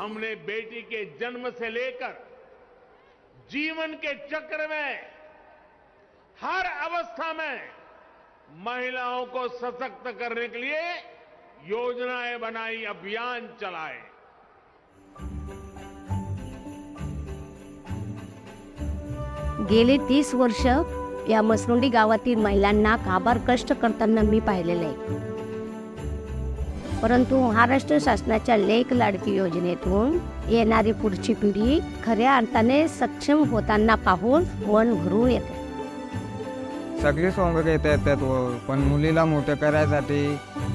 हमने बेटी के जन्म से लेकर जीवन के चक्र में, हर अवस्था में महिलाओं को सशक्त करने के लिए योजनाएँ बनाई, अभियान चलाए। गेले तीस वर्ष या मसरुंडी गावातील महिलांना काबार कष्ट करताना मी पाहिलेले परंतु महाराष्ट्र शासनाच्या लेख लाडकी योजनेतून येणारी पुढची पिढी खऱ्या अर्थाने सक्षम होताना पाहून मन भरून येते. सगळी सोंग घेता येतात व पण मुलीला मोठं करायसाठी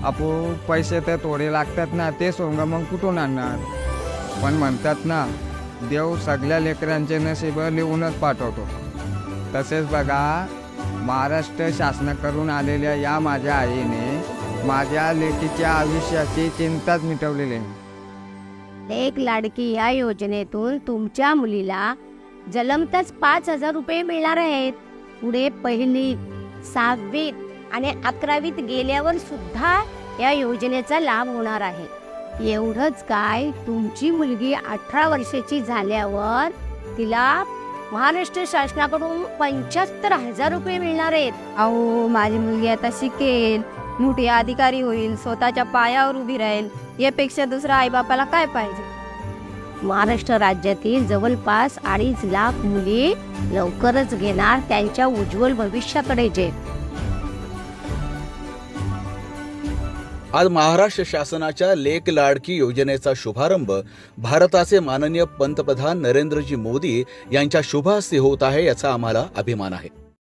आपो पैसे तर थोडे लागतात ना ते सोंग मग कुठून आणणार? पण म्हणतात ना देव सगळ्या लेकरांचे नशीब लिहूनच पाठवतो. तसेच बघा महाराष्ट्र शासनाकडून आलेल्या या माझ्या आईने माझ्या लेकीच्या आयुष्याची चिंताच मिटवलेली आहे. लेख लाडकी या योजनेतून तुमच्या मुलीला जलमताच पाच हजार रुपये मिळणार आहेत. पुढे पहिली सहावीत आणि अकरावीत गेल्यावर सुद्धा या योजनेचा लाभ होणार आहे. एवढंच काय तुमची मुलगी अठरा वर्षाची झाल्यावर तिला महाराष्ट्र शासनाकडून पंच्याहत्तर हजार रुपये मिळणार आहेत. अहो माझी मुलगी आता शिकेल. मोठी अधिकारी होईल स्वतःच्या पायावर उभी राहील यापेक्षा दुसऱ्या आईबापाला काय पाहिजे? महाराष्ट्र राज्यातील जवळपास अडीच लाख मुली लवकरच घेणार त्यांच्या उज्ज्वल भविष्याकडे जे. आज महाराष्ट्र शासनाच्या लेक लाडकी योजनेचा शुभारंभ भारताचे माननीय पंतप्रधान नरेंद्रजी मोदी यांच्या शुभ हस्ते होत आहे याचा आम्हाला अभिमान आहे.